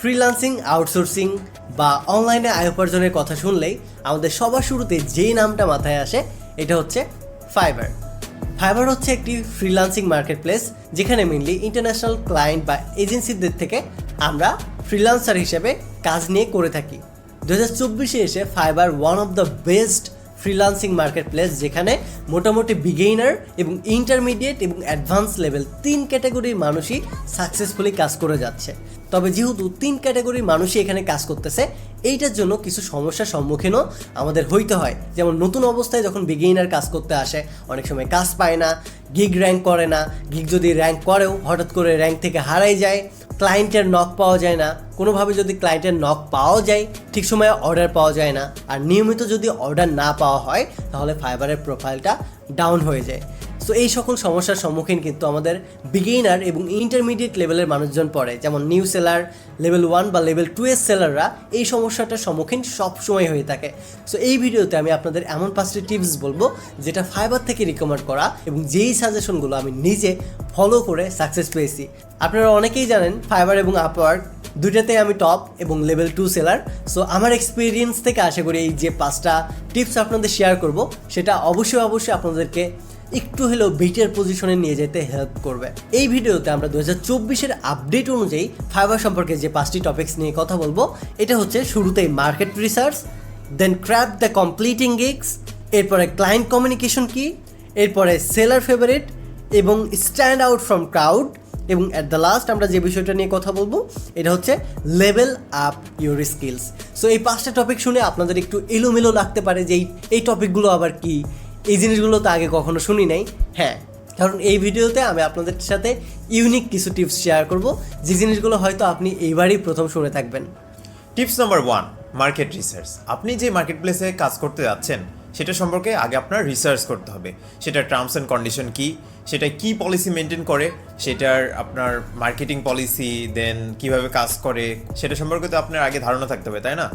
Freelancing outsourcing বা অনলাইনে আয় উপার্জনের কথা শুনলেই আমাদের সবার শুরুতে যেই নামটা মাথায় আসে, এটা হচ্ছে ফাইবার ফাইবার হচ্ছে একটি ফ্রিল্যান্সিং মার্কেট প্লেস যেখানে মেনলি ইন্টারন্যাশনাল ক্লায়েন্ট বা এজেন্সিদের থেকে আমরা ফ্রিল্যান্সার হিসেবে কাজ নিয়ে করে থাকি। দু হাজার চব্বিশে এসে Fiverr one of the best freelancing marketplace যেখানে মোটামুটি বিগেইনার এবং ইন্টারমিডিয়েট এবং অ্যাডভান্স লেভেল তিন ক্যাটাগরির মানুষই সাকসেসফুলি কাজ করে যাচ্ছে। তবে যেহেতু তিন ক্যাটাগরির মানুষই এখানে কাজ করতেছে, এইটার জন্য কিছু সমস্যার সম্মুখীনও আমাদের হইতে হয়। যেমন নতুন অবস্থায় যখন বিগেইনার কাজ করতে আসে, অনেক সময় কাজ পায় না গিগ র্যাঙ্ক করে না গিগ যদি র্যাঙ্ক করেও হঠাৎ করে র্যাঙ্ক থেকে হারাই যায় ক্লায়েন্টের নক পাওয়া যায় না। কোনোভাবে যদি ক্লায়েন্টের নক পাওয়া যায়, ঠিক সময়ে অর্ডার পাওয়া যায় না। আর নিয়মিত যদি অর্ডার না পাওয়া হয়, তাহলে ফাইবারের প্রোফাইলটা ডাউন হয়ে যায়। সো এই সকল সমস্যার সম্মুখীন কিন্তু আমাদের বিগেইনার এবং ইন্টারমিডিয়েট লেভেলের মানুষজন পড়ে। যেমন নিউ সেলার লেভেল ওয়ান বা লেভেল টু এর সেলাররা এই সমস্যাটার সম্মুখীন সবসময় হয়ে থাকে। সো এই ভিডিওতে আমি আপনাদের এমন পাঁচটি টিপস বলব, যেটা ফাইবার থেকে রিকমেন্ড করা এবং যেই সাজেশনগুলো আমি নিজে ফলো করে সাকসেস পেয়েছি। আপনারা অনেকেই জানেন ফাইবার এবং আপওয়ার্ক দুইটাতে আমি টপ এবং লেভেল টু সেলার সো আমার এক্সপিরিয়েন্স থেকে আশা করি এই যে পাঁচটা টিপস আপনাদের শেয়ার করব, সেটা অবশ্যই অবশ্যই আপনাদেরকে একটু হলেও বেটার পজিশনে নিয়ে যেতে হেল্প করবে। এই ভিডিওতে আমরা দু হাজার চব্বিশের আপডেট অনুযায়ী ফাইবার সম্পর্কে যে পাঁচটি টপিকস নিয়ে কথা বলব, এটা হচ্ছে শুরুতেই market research then craft the completing gigs এরপরে ক্লায়েন্ট কমিউনিকেশন কি এরপরে সেলার ফেভারিট এবং স্ট্যান্ড আউট ফ্রম ক্রাউড এবং অ্যাট দ্য লাস্ট আমরা যে বিষয়টা নিয়ে কথা বলব, এটা হচ্ছে level up your skills so এই পাঁচটা টপিক শুনে আপনাদের একটু এলোমেলো লাগতে পারে যে এই টপিকগুলো আবার কি এই জিনিসগুলো তো আগে কখনো শুনি নাই। হ্যাঁ। কারণ এই ভিডিওতে আমি আপনাদের সাথে ইউনিক কিছু টিপস শেয়ার করব যে জিনিসগুলো হয়তো আপনি এইবারই প্রথম শুনে থাকবেন। Tips number one market research আপনি যে মার্কেট প্লেসে কাজ করতে যাচ্ছেন সেটা সম্পর্কে আগে আপনার রিসার্চ করতে হবে। সেটার টার্মস অ্যান্ড কন্ডিশন কি সেটা কি পলিসি মেনটেন করে সেটার আপনার মার্কেটিং পলিসি দেন কীভাবে কাজ করে সেটা সম্পর্কে তো আপনার আগে ধারণা থাকতে হবে তাই না?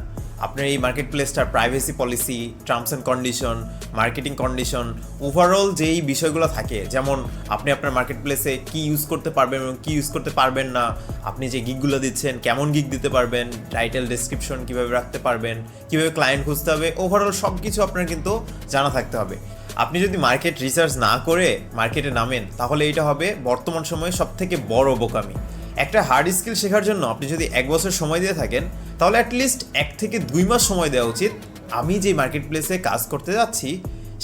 আপনার এই মার্কেট প্লেসটার privacy policy terms and condition marketing condition overall যেই বিষয়গুলো থাকে, যেমন আপনি আপনার মার্কেট প্লেসে কী ইউজ করতে পারবেন এবং কী ইউজ করতে পারবেন না, আপনি যে গিগগুলো দিচ্ছেন, কেমন গিগ দিতে পারবেন টাইটেল ডেসক্রিপশন কীভাবে রাখতে পারবেন, কীভাবে ক্লায়েন্ট খুঁজতে হবে ওভারঅল সব কিছু আপনার কিন্তু জানা থাকতে হবে। আপনি যদি মার্কেট রিসার্চ না করে মার্কেটে নামেন, তাহলে এটা হবে বর্তমান সময়ে সব থেকে বড় বোকামি। একটা হার্ড স্কিল শেখার জন্য আপনি যদি এক বছর সময় দিয়ে থাকেন, তাহলে অ্যাটলিস্ট এক থেকে দুই মাস সময় দেওয়া উচিত। আমি যে মার্কেট প্লেসে কাজ করতে যাচ্ছি,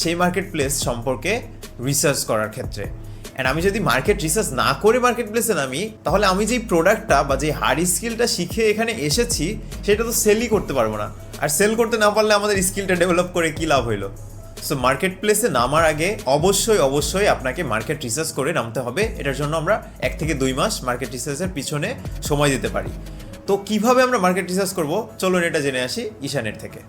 সেই মার্কেট প্লেস সম্পর্কে রিসার্চ করার ক্ষেত্রে। অ্যান্ড আমি যদি মার্কেট রিসার্চ না করে মার্কেট প্লেসে নামি, তাহলে আমি যেই প্রোডাক্টটা বা যে হার্ড স্কিলটা শিখে এখানে এসেছি, সেটা তো সেলই করতে পারব না। আর সেল করতে না পারলে আমাদের স্কিলটা ডেভেলপ করে কী লাভ হইল? সো মার্কেট প্লেসে নামার আগে অবশ্যই অবশ্যই আপনাকে মার্কেট রিসার্চ করে নামতে হবে। এটার জন্য আমরা এক থেকে দুই মাস মার্কেট রিসার্চের পিছনে সময় দিতে পারি। তো, কীভাবে আমরা মার্কেট রিসার্চ করব? চলুন এটা জেনে আসি ঈশানের থেকে।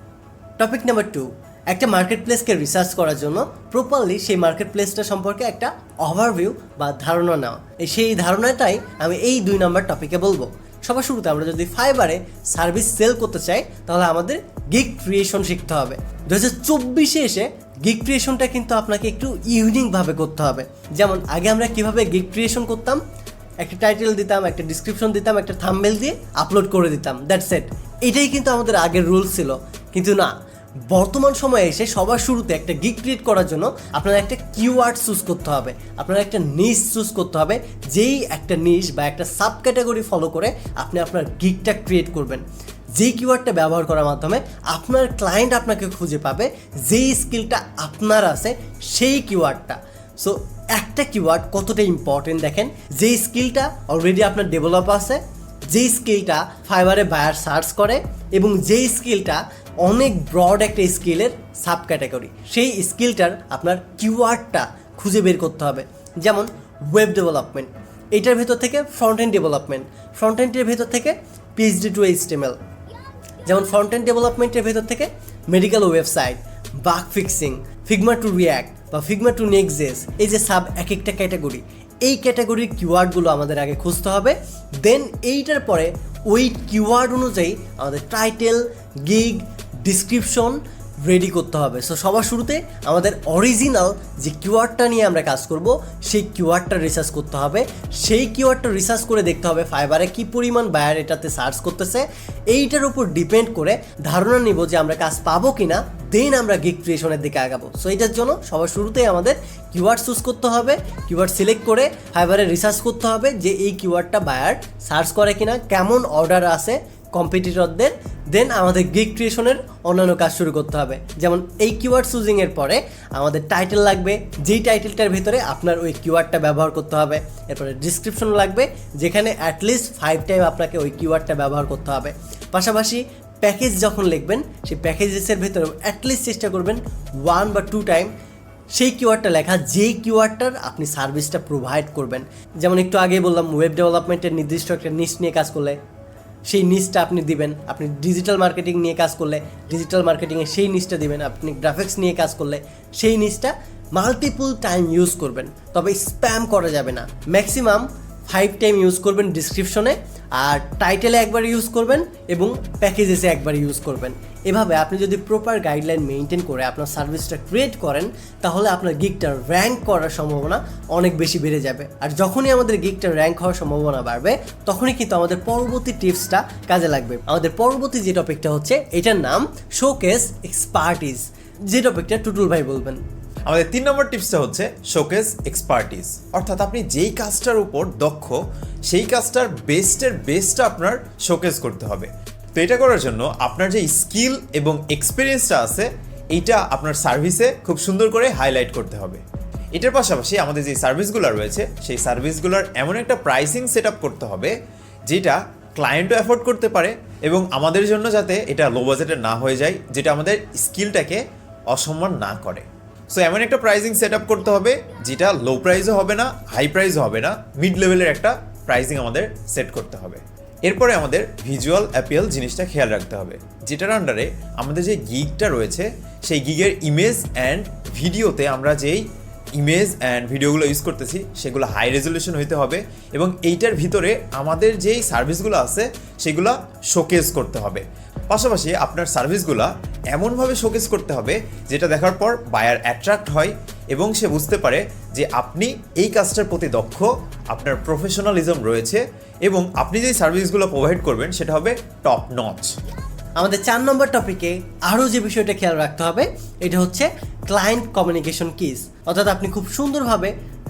টপিক নাম্বার টু একটা মার্কেট প্লেসকে রিসার্চ করার জন্য প্রপারলি সেই মার্কেট প্লেসটা সম্পর্কে একটা ওভারভিউ বা ধারণা নেওয়া সেই ধারণাটাই আমি এই দুই নম্বর টপিকে বলব। সবার শুরুতে আমরা যদি ফাইবারে সার্ভিস সেল করতে চাই, তাহলে আমাদের গিগ ক্রিয়েশন শিখতে হবে। দু হাজার চব্বিশে এসে গিগ ক্রিয়েশনটা কিন্তু আপনাকে একটু ইউনিকভাবে করতে হবে। যেমন, আগে আমরা কীভাবে গিগ ক্রিয়েশন করতাম? একটা টাইটেল দিতাম, একটা ডিসক্রিপশন দিতাম, একটা থাম্বেল দিয়ে আপলোড করে দিতাম। দ্যাটস এট এটাই কিন্তু আমাদের আগের রুলস ছিল। কিন্তু না বর্তমান সময়ে এসে সবার শুরুতে একটা গিগ ক্রিয়েট করার জন্য আপনার একটা কিওয়ার্ড চুজ করতে হবে। আপনার একটা নিশ চুজ করতে হবে, যেই একটা নিশ বা একটা সাব ক্যাটাগরি ফলো করে আপনি আপনার গিগটা ক্রিয়েট করবেন। যেই কিওয়ার্ডটা ব্যবহার করার মাধ্যমে আপনার ক্লায়েন্ট আপনাকে খুঁজে পাবে, যেই স্কিলটা আপনার আছে, সেই কিওয়ার্ডটা সো একটা কিওয়ার্ড কতটা ইম্পর্টেন্ট দেখেন, যেই স্কিলটা অলরেডি আপনার ডেভেলপ আছে, যেই স্কিলটা ফাইবারে বায়ার সার্চ করে, এবং যেই স্কিলটা অনেক ব্রড একটা স্কিলের সাব ক্যাটাগরি সেই স্কিলটার আপনার কিওয়ার্ডটা খুঁজে বের করতে হবে। যেমন ওয়েব ডেভেলপমেন্ট এটার ভেতর থেকে ফ্রন্ট এন্ড ডেভেলপমেন্ট ফ্রন্ট এন্ডের ভেতর থেকে পিএইচডি টু এইচটিএমএল যেমন ফ্রন্ট এন্ড ডেভেলপমেন্টের ভেতর থেকে medical website bug fixing Figma to React বা ফিগমা টু নেক্সেস এই যে সাব এক একটা ক্যাটাগরি এই ক্যাটাগরির কিওয়ার্ডগুলো আমাদের আগে খুঁজতে হবে। দেন এইটার পরে ওই কিওয়ার্ড অনুযায়ী আমাদের টাইটেল গিগ ডিসক্রিপশন রেডি করতে হবে। সো সবার শুরুতে আমাদের অরিজিনাল যে কিওয়ার্ডটা নিয়ে আমরা কাজ করব, সেই কিওয়ার্ডটা রিসার্চ করতে হবে। সেই কিওয়ার্ডটা রিসার্চ করে দেখতে হবে ফাইবারে কি পরিমাণ বায়ার এটাতে সার্চ করতেছে। এইটার উপর ডিপেন্ড করে ধারণা নিব যে আমরা কাজ পাবো কিনা দেন আমরা গিগ ক্রিয়েশনের দিকে আগাবো। সো এটার জন্য সবার শুরুতেই আমাদের কিওয়ার্ড চুজ করতে হবে কিওয়ার্ড সিলেক্ট করে ফাইবারে রিসার্চ করতে হবে যে এই কিওয়ার্ডটা বায়ার সার্চ করে কিনা, কেমন অর্ডার আছে কম্পিটিটরদের দেন আমাদের গিগ ক্রিয়েশনের অন্যান্য কাজ শুরু করতে হবে। যেমন এই কিওয়ার্ড চুজিংয়ের পরে আমাদের টাইটেল লাগবে, যেই টাইটেলটার ভিতরে আপনার ওই কিওয়ার্ডটা ব্যবহার করতে হবে। এরপরে ডিসক্রিপশন লাগবে, যেখানে অ্যাটলিস্ট ফাইভ টাইম আপনাকে ওই কিওয়ার্ডটা ব্যবহার করতে হবে। পাশাপাশি প্যাকেজ যখন লিখবেন, সেই প্যাকেজেসের ভিতরে অ্যাটলিস্ট চেষ্টা করবেন ওয়ান বা টু টাইম সেই কিওয়ার্ডটা লেখা, যেই কিওয়ার্ডটার আপনি সার্ভিসটা প্রোভাইড করবেন। যেমন একটু আগে বললাম ওয়েব ডেভেলপমেন্টের নির্দিষ্ট একটা নিশ নিয়ে কাজ করলে। সেই নিচটা আপনি দিবেন। আপনি ডিজিটাল মার্কেটিং নিয়ে কাজ করলে ডিজিটাল মার্কেটিংয়ে সেই নিচটা দিবেন। আপনি গ্রাফিক্স নিয়ে কাজ করলে, সেই নিচটা মাল্টিপুল টাইম ইউজ করবেন। তবে স্প্যাম করা যাবে না। ম্যাক্সিমাম ফাইভ টাইম ইউজ করবেন ডিসক্রিপশনে আর টাইটেলে একবার ইউজ করবেন এবং প্যাকেজেসে একবার ইউজ করবেন। এভাবে আপনি যদি প্রপার গাইডলাইন মেনটেন করে আপনার সার্ভিসটা ক্রিয়েট করেন, তাহলে আপনার গিকটা র্যাঙ্ক করার সম্ভাবনা অনেক বেশি বেড়ে যাবে। আর যখনই আমাদের গিকটা র্যাঙ্ক হওয়ার সম্ভাবনা বাড়বে, তখনই কিন্তু আমাদের পরবর্তী টিপসটা কাজে লাগবে। আমাদের পরবর্তী যে টপিকটা হচ্ছে, এটার নাম শোকেস এক্সপার্টিস যে টপিকটা টুটুল ভাই বলবেন। আমাদের তিন নম্বর টিপসটা হচ্ছে শোকেস এক্সপার্টিস অর্থাৎ আপনি যেই কাজটার উপর দক্ষ, সেই কাজটার বেস্টের বেস্টটা আপনার শোকেস করতে হবে। তো এটা করার জন্য আপনার যে স্কিল এবং এক্সপিরিয়েন্সটা আছে, এইটা আপনার সার্ভিসে খুব সুন্দর করে হাইলাইট করতে হবে। এটার পাশাপাশি আমাদের যে সার্ভিসগুলো রয়েছে, সেই সার্ভিসগুলোর এমন একটা প্রাইসিং সেট করতে হবে, যেটা ক্লায়েন্টও অ্যাফোর্ড করতে পারে এবং আমাদের জন্য যাতে এটা লো বাজেটের না হয়ে যায়, যেটা আমাদের স্কিলটাকে অসম্মান না করে। সো এমন একটা প্রাইসিং সেট আপ করতে হবে, যেটা লো প্রাইসও হবে না হাই প্রাইসও হবে না মিড লেভেলের একটা প্রাইসিং আমাদের সেট করতে হবে। এরপরে আমাদের ভিজুয়াল অ্যাপিয়াল জিনিসটা খেয়াল রাখতে হবে, যেটার আন্ডারে আমাদের যে গিগটা রয়েছে, সেই গিগের ইমেজ অ্যান্ড ভিডিওতে আমরা যেই ইমেজ অ্যান্ড ভিডিওগুলো ইউজ করতেছি, সেগুলো হাই রেজলিউশন হইতে হবে এবং এইটার ভিতরে আমাদের যেই সার্ভিসগুলো আছে, সেগুলো শোকেস করতে হবে। পাশাপাশি আপনার সার্ভিসগুলো এমনভাবে শোকেস করতে হবে যেটা দেখার পর বায়ার অ্যাট্রাক্ট হয় এবং সে বুঝতে পারে যে আপনি এই কাজটার প্রতি দক্ষ, আপনার প্রফেশনালিজম রয়েছে এবং আপনি যেই সার্ভিসগুলো প্রোভাইড করবেন সেটা হবে টপ নচ আমাদের চার নম্বর টপিকে আরও যে বিষয়টা খেয়াল রাখতে হবে, এটা হচ্ছে ক্লায়েন্ট কমিউনিকেশন কিস অর্থাৎ আপনি খুব সুন্দরভাবে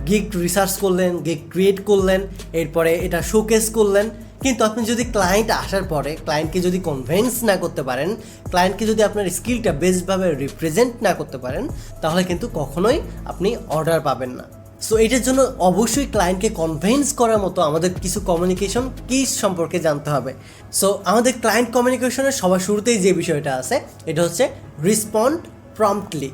গিগ রিসার্চ করলেন গিগ ক্রিয়েট করলেন, এরপরে এটা শোকেস করলেন। কিন্তু আপনি যদি ক্লায়েন্ট আসার পরে ক্লায়েন্টকে যদি কনভেন্স না করতে পারেন ক্লায়েন্টকে যদি আপনার স্কিলটা বেস্টভাবে রিপ্রেজেন্ট না করতে পারেন, তাহলে কিন্তু কখনোই আপনি অর্ডার পাবেন না। সো এটার জন্য অবশ্যই ক্লায়েন্টকে কনভেন্স করার মতো আমাদের কিছু কমিউনিকেশন কিস সম্পর্কে জানতে হবে। সো আমাদের ক্লায়েন্ট কমিউনিকেশনের সবার শুরুতেই যে বিষয়টা আছে, এটা হচ্ছে রিসপন্ড প্রম্পটলি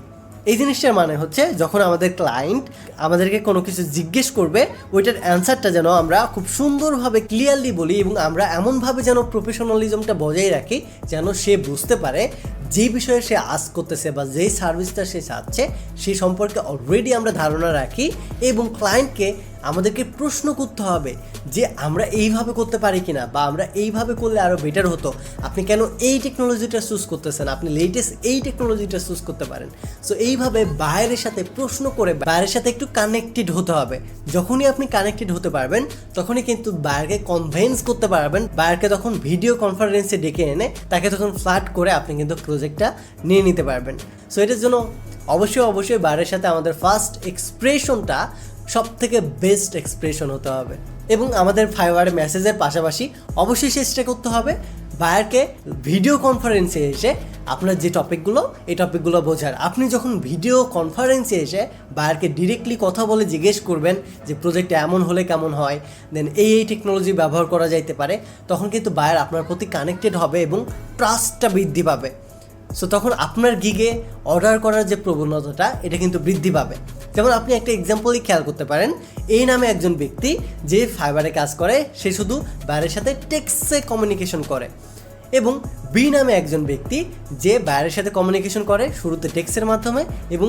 এই জিনিসটার মানে হচ্ছে যখন আমাদের ক্লায়েন্ট আমাদেরকে কোনো কিছু জিজ্ঞেস করবে, ওইটার অ্যান্সারটা যেন আমরা খুব সুন্দরভাবে ক্লিয়ারলি বলি এবং আমরা এমনভাবে যেন প্রফেশনালিজমটা বজায় রাখি যেন সে বুঝতে পারে যে বিষয়ে সে আজ করতেছে বা যেই সার্ভিসটা সে চাচ্ছে, সে সম্পর্কে অলরেডি আমরা ধারণা রাখি এবং ক্লায়েন্টকে আমাদেরকে প্রশ্ন করতে হবে যে আমরা এইভাবে করতে পারি কিনা বা আমরা এইভাবে করলে আরও বেটার হতো। আপনি কেন এই টেকনোলজিটা চুজ করতেছেন? আপনি লেটেস্ট এই টেকনোলজিটা চুজ করতে পারেন। সো এইভাবে বাইরের সাথে প্রশ্ন করে বাইরের সাথে একটু কানেক্টেড হতে হবে। যখনই আপনি কানেক্টেড হতে পারবেন, তখনই কিন্তু বাইরকে কনভেন্স করতে পারবেন। বাইরকে তখন ভিডিও কনফারেন্সে ডেকে এনে তাকে তখন ফ্ল্যাট করে আপনি কিন্তু প্রজেক্টটা নিয়ে নিতে পারবেন। সো এটার জন্য অবশ্যই অবশ্যই বাইরের সাথে আমাদের ফার্স্ট এক্সপ্রেশনটা সব থেকে বেস্ট এক্সপ্রেশন হতে হবে। এবং আমাদের ফাইবার মেসেজের পাশাপাশি অবশ্যই চেষ্টা করতে হবে। বায়ারকে ভিডিও কনফারেন্সে এসে আপনার যে টপিকগুলো এই টপিকগুলো বোঝার। আপনি যখন ভিডিও কনফারেন্সে এসে বায়ারকে ডিরেক্টলি কথা বলে জিজ্ঞেস করবেন যে প্রজেক্টটা এমন হলে কেমন হয় দেন এই এই টেকনোলজি ব্যবহার করা যাইতে পারে, তখন কিন্তু বায়ার আপনার প্রতি কানেক্টেড হবে এবং ট্রাস্টটা বৃদ্ধি পাবে। সো তখন আপনার গিগে অর্ডার করার যে প্রবণতাটা, এটা কিন্তু বৃদ্ধি পাবে। যেমন আপনি একটা এক্সাম্পলই খেয়াল করতে পারেন, এই নামে একজন ব্যক্তি যে ফাইবারে কাজ করে, সে শুধু বাইরের সাথে টেক্সে কমিউনিকেশন করে এবং বি নামে একজন ব্যক্তি যে বাইরের সাথে কমিউনিকেশন করে, শুরুতে টেক্সের মাধ্যমে এবং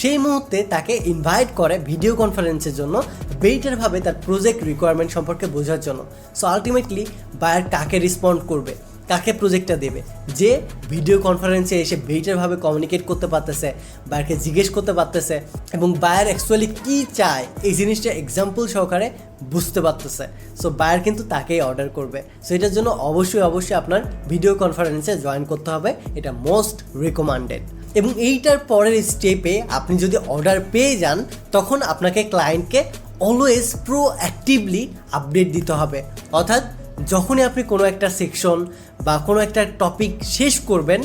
সেই মুহূর্তে তাকে ইনভাইট করে ভিডিও কনফারেন্সের জন্য বেটারভাবে তার প্রজেক্ট রিকোয়ারমেন্ট সম্পর্কে বোঝার জন্য। সো আলটিমেটলি বায়ার কাকে রেসপন্ড করবে? কাকে প্রজেক্টটা দেবে? যে ভিডিও কনফারেন্সে এসে বেটারভাবে কমিউনিকেট করতে পারতেছে বায়ারকে জিজ্ঞেস করতে পারতেছে, এবং বায়ার অ্যাকচুয়ালি কী চায়, এই জিনিসটা এক্সাম্পল সহকারে বুঝতে পারতেছে। সো বায়ার কিন্তু তাকেই অর্ডার করবে। সো এটার জন্য অবশ্যই অবশ্যই আপনার ভিডিও কনফারেন্সে জয়েন করতে হবে। এটা মোস্ট রিকমান্ডেড এবং এইটার পরের স্টেপে আপনি যদি অর্ডার পেয়ে যান, তখন আপনাকে ক্লায়েন্টকে অলওয়েজ প্রো অ্যাক্টিভলি আপডেট দিতে হবে। অর্থাৎ যখনই আপনি কোনো একটা সেকশন বা কোনো একটা টপিক শেষ করবেন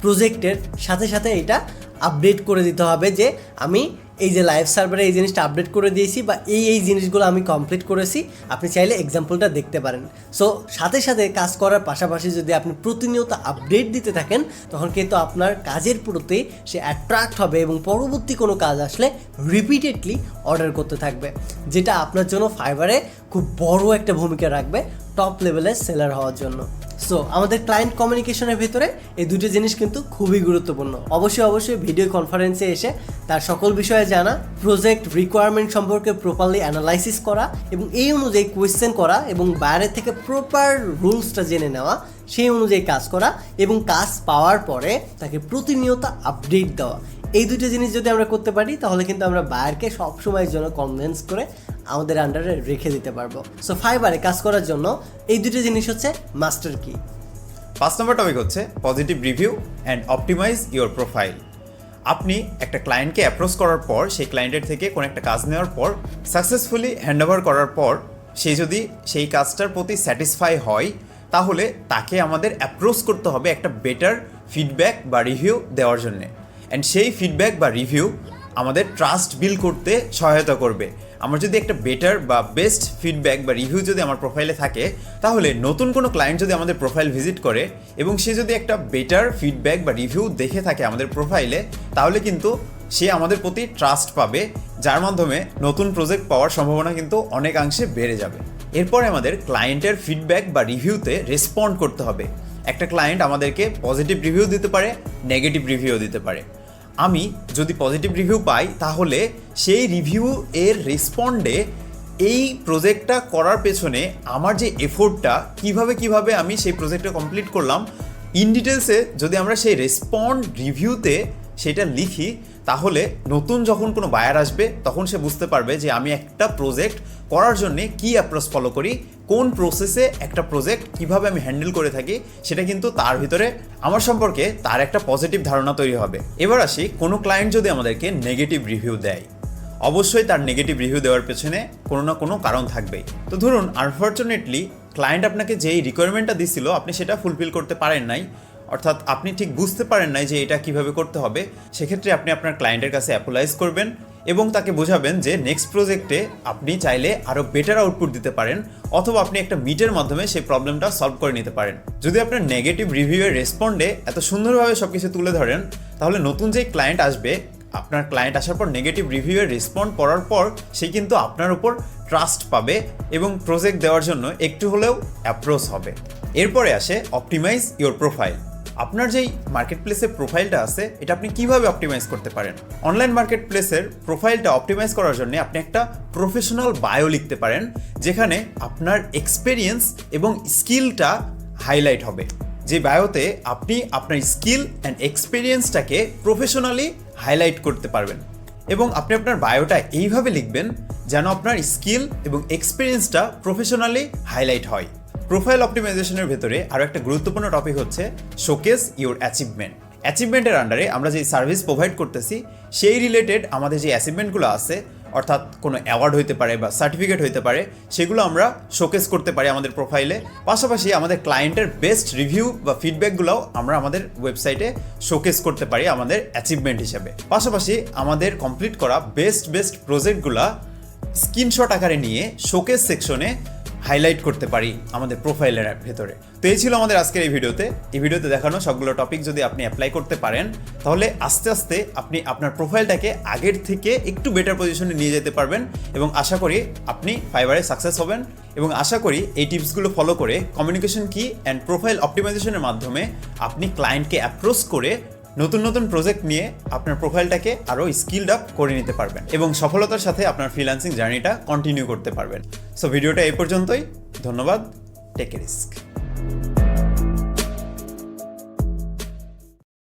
প্রজেক্টের সাথে সাথে এটা আপডেট করে দিতে হবে যে আমি এই যে লাইভ সার্ভারে এই জিনিসটা আপডেট করে দিয়েছি বা এই এই জিনিসগুলো আমি কমপ্লিট করেছি, আপনি চাইলে এক্সাম্পলটা দেখতে পারেন। সো সাথে সাথে কাজ করার পাশাপাশি যদি আপনি প্রতিনিয়ত আপডেট দিতে থাকেন, তখন কিন্তু আপনার কাজের প্রতি সে অ্যাট্রাক্ট হবে এবং পরবর্তী কোনো কাজ আসলে রিপিটেডলি অর্ডার করতে থাকবে, যেটা আপনার জন্য ফাইবারে খুব বড় একটা ভূমিকা রাখবে টপ লেভেলের সেলার হওয়ার জন্য। সো আমাদের ক্লায়েন্ট কমিউনিকেশনের ভিতরে এই দুটো জিনিস কিন্তু খুবই গুরুত্বপূর্ণ। অবশ্যই অবশ্যই ভিডিও কনফারেন্সে এসে তার সকল বিষয়ে জানা প্রজেক্ট রিকোয়ারমেন্ট সম্পর্কে প্রপারলি অ্যানালাইসিস করা এবং এই অনুযায়ী কোয়েশ্চেন করা এবং বাইরের থেকে প্রপার রুলসটা জেনে নেওয়া, সেই অনুযায়ী কাজ করা এবং কাজ পাওয়ার পরে তাকে প্রতিনিয়ত আপডেট দেওয়া। এই দুটো জিনিস যদি আমরা করতে পারি, তাহলে কিন্তু আমরা বায়ারকে সবসময়ের জন্য কনভিন্স করে আমাদের আন্ডারে রেখে দিতে পারব। সো ফাইবারে কাজ করার জন্য এই দুটো জিনিস হচ্ছে মাস্টার কি পাঁচ নম্বর টপিক হচ্ছে positive review and optimise your profile আপনি একটা ক্লায়েন্টকে অ্যাপ্রোচ করার পর, সেই ক্লায়েন্টের থেকে কোনো একটা কাজ নেওয়ার পর সাকসেসফুলি হ্যান্ড ওভার করার পর, সে যদি সেই কাজটার প্রতি স্যাটিসফাই হয়, তাহলে তাকে আমাদের অ্যাপ্রোচ করতে হবে একটা বেটার ফিডব্যাক বা রিভিউ দেওয়ার জন্যে। অ্যান্ড সেই ফিডব্যাক বা রিভিউ আমাদের ট্রাস্ট বিল করতে সহায়তা করবে। আমার যদি একটা বেটার বা বেস্ট ফিডব্যাক বা রিভিউ যদি আমার প্রোফাইলে থাকে, তাহলে নতুন কোনো ক্লায়েন্ট যদি আমাদের প্রোফাইল ভিজিট করে এবং সে যদি একটা বেটার ফিডব্যাক বা রিভিউ দেখে থাকে আমাদের প্রোফাইলে তাহলে কিন্তু সে আমাদের প্রতি ট্রাস্ট পাবে, যার মাধ্যমে নতুন প্রজেক্ট পাওয়ার সম্ভাবনা কিন্তু অনেকাংশে বেড়ে যাবে। এরপরে আমাদের ক্লায়েন্টের ফিডব্যাক বা রিভিউতে রেসপন্ড করতে হবে। একটা ক্লায়েন্ট আমাদেরকে পজিটিভ রিভিউ দিতে পারে নেগেটিভ রিভিউ দিতে পারে। আমি যদি পজিটিভ রিভিউ পাই, তাহলে সেই রিভিউ এর রেসপন্ডে এই প্রজেক্টটা করার পেছনে আমার যে এফোর্টটা কীভাবে কীভাবে আমি সেই প্রজেক্টটা কমপ্লিট করলাম ইন ডিটেলসে যদি আমরা সেই রেসপন্ড রিভিউতে সেটা লিখি, তাহলে নতুন যখন কোনো বায়ার আসবে, তখন সে বুঝতে পারবে যে আমি একটা প্রজেক্ট করার জন্যে কী অ্যাপ্রোচ ফলো করি কোন প্রসেসে একটা প্রজেক্ট কীভাবে আমি হ্যান্ডেল করে থাকি, সেটা কিন্তু তার ভিতরে আমার সম্পর্কে তার একটা পজিটিভ ধারণা তৈরি হবে। এবার আসি, কোনো ক্লায়েন্ট যদি আমাদেরকে নেগেটিভ রিভিউ দেয়, অবশ্যই তার নেগেটিভ রিভিউ দেওয়ার পেছনে কোনো না কোনো কারণ থাকবেই তো ধরুন আনফর্চুনেটলি ক্লায়েন্ট আপনাকে যেই রিকোয়ারমেন্টটা দিছিল, আপনি সেটা ফুলফিল করতে পারেন নাই, অর্থাৎ আপনি ঠিক বুঝতে পারেন নাই যে এটা কীভাবে করতে হবে, সেক্ষেত্রে আপনি আপনার ক্লায়েন্টের কাছে অ্যাপোলাইজ করবেন। এবং তাকে বোঝাবেন যে নেক্সট প্রজেক্টে আপনি চাইলে আরও বেটার আউটপুট দিতে পারেন অথবা আপনি একটা মিটের মাধ্যমে সেই প্রবলেমটা সলভ করে নিতে পারেন। যদি আপনার নেগেটিভ রিভিউয়ের রেসপন্ডে এত সুন্দরভাবে সব কিছু তুলে ধরেন, তাহলে নতুন যেই ক্লায়েন্ট আসবে, আপনার ক্লায়েন্ট আসার পর নেগেটিভ রিভিউয়ের রেসপন্ড করার পর সে কিন্তু আপনার উপর ট্রাস্ট পাবে এবং প্রজেক্ট দেওয়ার জন্য একটু হলেও অ্যাপ্রোচ হবে। এরপরে আসে অপটিমাইজ ইওর প্রোফাইল আপনার যেই মার্কেট প্লেসের প্রোফাইলটা আছে, এটা আপনি কীভাবে অপটিমাইজ করতে পারেন? অনলাইন মার্কেট প্লেসের প্রোফাইলটা অপটিমাইজ করার জন্য আপনি একটা প্রফেশনাল বায়ো লিখতে পারেন, যেখানে আপনার এক্সপেরিয়েন্স এবং স্কিলটা হাইলাইট হবে। যে বায়োতে আপনি আপনার স্কিল অ্যান্ড এক্সপিরিয়েন্সটাকে প্রফেশনালি হাইলাইট করতে পারবেন। এবং আপনি আপনার বায়োটা এইভাবে লিখবেন, যেন আপনার স্কিল এবং এক্সপিরিয়েন্সটা প্রফেশনালি হাইলাইট হয়। প্রোফাইল অপটিমাইজেশনের ভেতরে আরও একটা গুরুত্বপূর্ণ টপিক হচ্ছে শোকেস ইউর অ্যাচিভমেন্ট অ্যাচিভমেন্টের আন্ডারে আমরা যে সার্ভিস প্রোভাইড করতেছি, সেই রিলেটেড আমাদের যে অ্যাচিভমেন্টগুলো আছে, অর্থাৎ কোনো অ্যাওয়ার্ড হইতে পারে বা সার্টিফিকেট হইতে পারে, সেগুলো আমরা শোকেস করতে পারি আমাদের প্রোফাইলে পাশাপাশি আমাদের ক্লায়েন্টের বেস্ট রিভিউ বা ফিডব্যাকগুলোও আমরা আমাদের ওয়েবসাইটে শোকেস করতে পারি আমাদের অ্যাচিভমেন্ট হিসাবে। পাশাপাশি আমাদের কমপ্লিট করা বেস্ট বেস্ট প্রজেক্টগুলো স্ক্রিনশট আকারে নিয়ে শোকেস সেকশনে হাইলাইট করতে পারি আমাদের প্রোফাইলের ভেতরে। তো এই ছিল আমাদের আজকের এই ভিডিওতে। এই ভিডিওতে দেখানো সবগুলো টপিক যদি আপনি অ্যাপ্লাই করতে পারেন, তাহলে আস্তে আস্তে আপনি আপনার প্রোফাইলটাকে আগের থেকে একটু বেটার পজিশনে নিয়ে যেতে পারবেন এবং আশা করি আপনি ফাইবারে সাকসেস হবেন এবং আশা করি এই টিপসগুলো ফলো করে কমিউনিকেশন কি অ্যান্ড প্রোফাইল অপটিমাইজেশনের মাধ্যমে আপনি ক্লায়েন্টকে অ্যাপ্রোচ করে নতুন নতুন প্রজেক্ট নিয়ে আপনার প্রোফাইলটাকে আরও স্কিলড আপ করে নিতে পারবেন এবং সফলতার সাথে আপনার ফ্রিল্যান্সিং জার্নিটা কন্টিনিউ করতে পারবেন। সো ভিডিওটা এই পর্যন্তই। ধন্যবাদ। Take risk